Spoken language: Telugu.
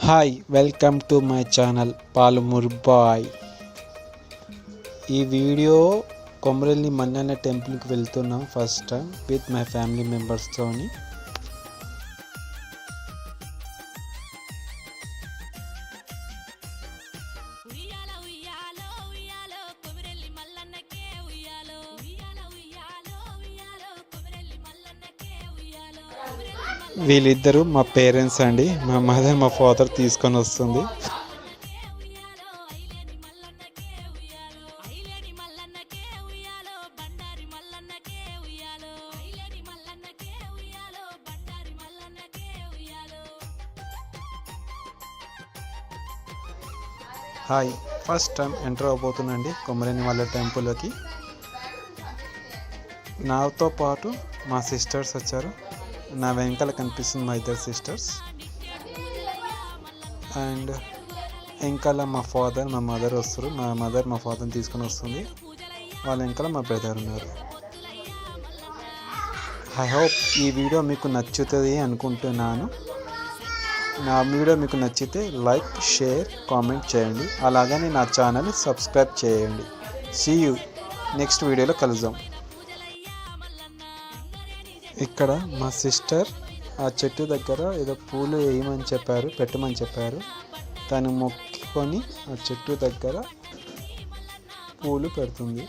Hi welcome to my channel Palamuru boy ఈ వీడియో కొమరల్లి మన్నన్న టెంపుల్కి వెళ్తున్నాం first time with my family మెంబర్స్తోని వీళ్ళిద్దరూ మా పేరెంట్స్ అండి. మా మదర్ మా ఫాదర్ తీసుకొని వస్తుంది. హాయ్. ఫస్ట్ టైం ఎంటర్ అవబోతున్నాండి కొమరేని వాళ్ళ టెంపుల్కి నాతో పాటు మా సిస్టర్స్ వచ్చారు. నా వెనకాల కనిపిస్తుంది మా ఇద్దరు సిస్టర్స్ అండ్ వెనకాల మా ఫాదర్ మా మదర్ వస్తారు. మా మదర్ మా ఫాదర్ని తీసుకొని వస్తుంది. వాళ్ళ వెనకాల మా బ్రదర్ ఉన్నారు. ఐ హోప్ ఈ వీడియో మీకు నచ్చుతుంది అనుకుంటున్నాను. నా వీడియో మీకు నచ్చితే లైక్ షేర్ కామెంట్ చేయండి. అలాగని నా ఛానల్ సబ్స్క్రైబ్ చేయండి. సీ యూ నెక్స్ట్ వీడియోలో కలుద్దాం. ఇక్కడ మా సిస్టర్ ఆ చెట్టు దగ్గర ఏదో పూలు వేయమని చెప్పారు పెట్టమని చెప్పారు. తను మొక్కుకొని ఆ చెట్టు దగ్గర పూలు పెడుతుంది.